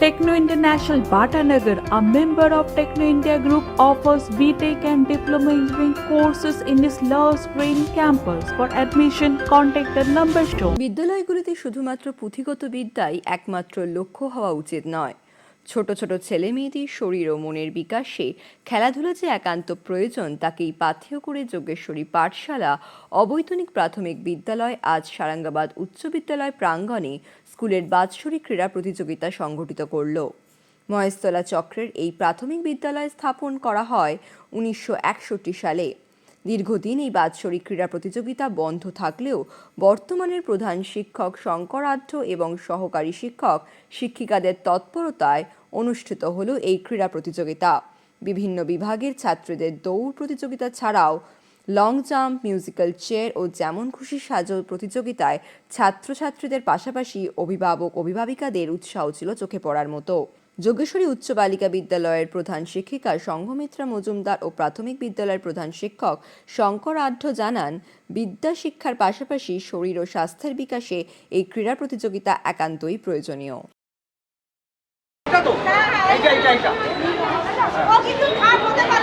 Techno International Bhatanagar, a member of Techno India Group, offers BTEC and Diploma Engineering courses in its Love Spring campus. For admission, contact the number shown. বিদ্যালয়গুলিতে শুধুমাত্র পুঁথিগত বিদ্যাই একমাত্র লক্ষ্য হওয়া উচিত নয় ছোট ছোট ছেলে মেয়েদের শরীর ও মনের বিকাশে খেলাধুলা যে একান্ত প্রয়োজন, তাকেই পাথেয় করে যোগেশ্বরী পাঠশালা, অবৈতনিক প্রাথমিক বিদ্যালয়, আজ সারাঙ্গাবাদ উচ্চ বিদ্যালয় প্রাঙ্গণে স্কুলের বাৎসরিক ক্রীড়া প্রতিযোগিতা সংগঠিত করল। মহেশতলা চক্রের এই প্রাথমিক বিদ্যালয় স্থাপন করা হয় উনিশশো একষট্টি সালে। দীর্ঘদিন এই বাৎসরিক ক্রীড়া প্রতিযোগিতা বন্ধ থাকলেও বর্তমানের প্রধান শিক্ষক শঙ্করাধ্য এবং সহকারী শিক্ষক শিক্ষিকাদের তৎপরতায় অনুষ্ঠিত হলো এই ক্রীড়া প্রতিযোগিতা। বিভিন্ন বিভাগের ছাত্রীদের দৌড় প্রতিযোগিতা ছাড়াও লং জাম্প মিউজিক্যাল চেয়ার ও যেমন খুশি সাজো প্রতিযোগিতায় ছাত্রছাত্রীদের পাশাপাশি অভিভাবক, অভিভাবিকাদের উৎসাহ ছিল চোখে পড়ার মতো। যোগেশ্বরী উচ্চ বালিকা বিদ্যালয়ের প্রধান শিক্ষিকা সংঘমিত্রা মজুমদার ও প্রাথমিক বিদ্যালয়ের প্রধান শিক্ষক শঙ্কর আঢ্য জানান, বিদ্যা শিক্ষার পাশাপাশি শরীর ও স্বাস্থ্যের বিকাশে এই ক্রীড়া প্রতিযোগিতা একান্তই প্রয়োজনীয়। এটা তো? এইটা এইটা এইটা। ও কিন্তু খাট হতে পারছস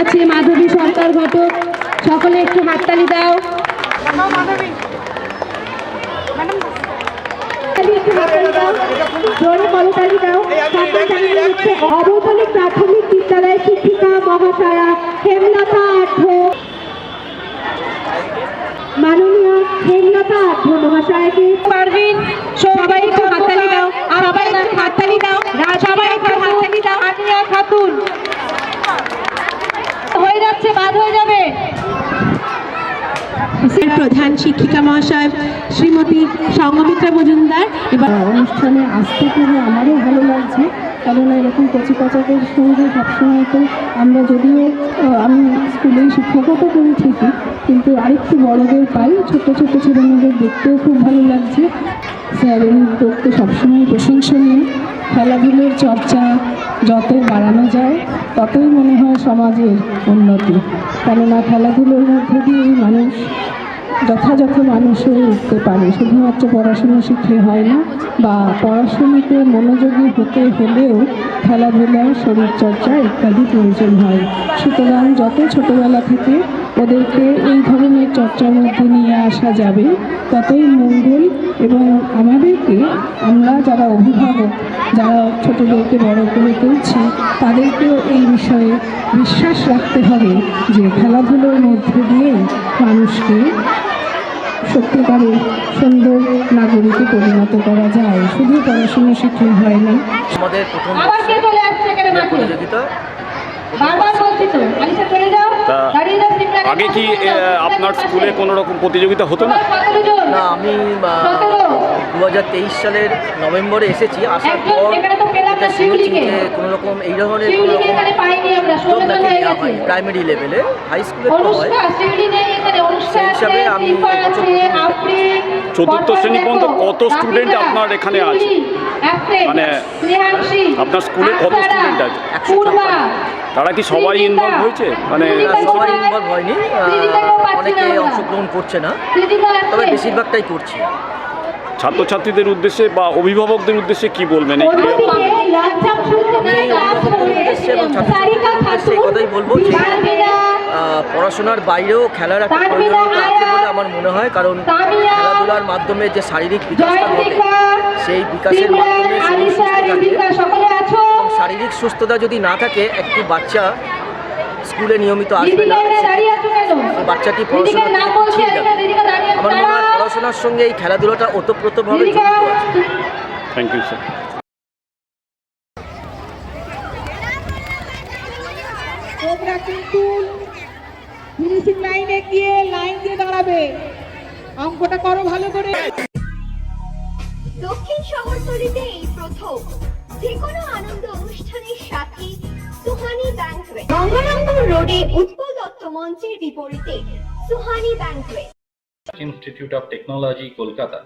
জানাচ্ছি মাধবী সরকার ঘটক। সকলে একটু হাততালি দাও। প্রাথমিক শিক্ষিকা, মহাশয়া আঢ্য। মাননীয় হেমলতা আঢ্য মহাশয়কে। পারবেন প্রধান শিক্ষিকা মহাশয় শ্রীমতী সঙ্গমিত্রা মজুমদার। এবার অনুষ্ঠানে আসতে পেরে আমারও ভালো লাগছে। কারণ এরকম কচি কাচাদের সঙ্গে সবসময় তো আমরা যদিও আমি স্কুলেই শিক্ষকতা করি ঠিকই কিন্তু আরেকটু বড়দের পাই, ছোট ছোট ছেলেমেয়েদের দেখতেও খুব ভালো লাগছে। স্যার এই উদ্যোগকে সবসময় প্রশংসনীয় খেলাধুলোর চর্চা যত বাড়ানো যায়, ততই মনে হয় সমাজের উন্নতি। কেননা খেলাধুলোর মধ্যে দিয়েই মানুষ যথাযথ মানুষ হয়ে উঠতে পারে। শুধুমাত্র পড়াশুনো শিখলে হয় না, বা পড়াশুনোতে মনোযোগী হতে হলেও খেলাধুলা, শরীরচর্চা ইত্যাদি প্রয়োজন হয়। সুতরাং যত ছোটোবেলা থেকে ওদেরকে এই ধরনের চর্চার মধ্যে নিয়ে আসা যাবে। ততই মঙ্গল এবং আমাদেরকে আমরা যারা অভিভাবক যারা ছোটদেরকে বড় করে তুলছি তাদেরকেও এই বিষয়ে বিশ্বাস রাখতে হবে যে খেলাধুলোর মধ্যে দিয়ে মানুষকে সত্যিকারের সুন্দর নাগরিকে পরিণত করা যায়। শুধু পড়াশোনা শিখলে হয় না। আমাদের প্রথম প্রতিযোগিতা। বারবার বলছি তো চলে যাও। আগে কি আপনার স্কুলে কোনো রকম প্রতিযোগিতা হতো না? না আমি দু হাজার তেইশ সালের নভেম্বরে এসেছি আসার পর এটা শুনেছি। যে কোনো রকম এই ধরনের কোনো রকম প্রাইমারি লেভেলে হাই স্কুলে তো হয় সেই হিসাবে আমি চতুর্থ শ্রেণি পর্যন্ত কত স্টুডেন্ট আপনার এখানে আছে? মানে আপনার স্কুলে কত স্টুডেন্ট আছে? তারা কি সবাই ইনভলভ হয়েছে? মানে সবাই ইনভলভ হয়নি। অনেকে অংশগ্রহণ করছে না। তবে বেশিরভাগটাই করছে। ছাত্রছাত্রীদের উদ্দেশ্যে বা অভিভাবকদের উদ্দেশ্যে কি বলবেন? এই কথাই বলব পড়াশোনার বাইরেও খেলার একটা প্রয়োজনীয়তা আছে বলে আমার মনে হয় কারণ খেলাধুলার মাধ্যমে যে শারীরিক বিকাশটা ঘটে সেই বিকাশের মাধ্যমে শরীর সুস্থ থাকে শারীরিক সুস্থতা যদি না থাকে একটি বাচ্চা স্কুলে নিয়মিত আসবে না। বাচ্চাটি পড়াশোনা পিছিয়ে যাবে আমার মনে হয় পড়াশোনার সঙ্গে এই খেলাধুলাটা ওতপ্রোতভাবে জড়িত আছে। থ্যাংক ইউ স্যার তোমরা কিন্তু ফিনিশিং লাইনে গিয়ে লাইন দিয়ে দাঁড়াবে। অঙ্কটা করো ভালো করে। দক্ষিণ শহরতলিতে এই প্রথম। যে কোনো আনন্দ অনুষ্ঠানের সাথে সুহানি ব্যাংকুয়েট গঙ্গানন্দন রোডে উৎপল দত্ত মঞ্চের বিপরীতে Suhani banquet institute of technology Kolkata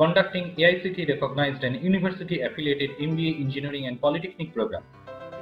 conducting AICT recognised and university affiliated MBA engineering and polytechnic programme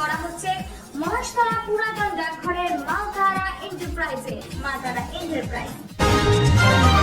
করা হচ্ছে মহাশতলা পুরাতন ডাকঘরের মালতারা এন্টারপ্রাইজে মালতারা এন্টারপ্রাইজ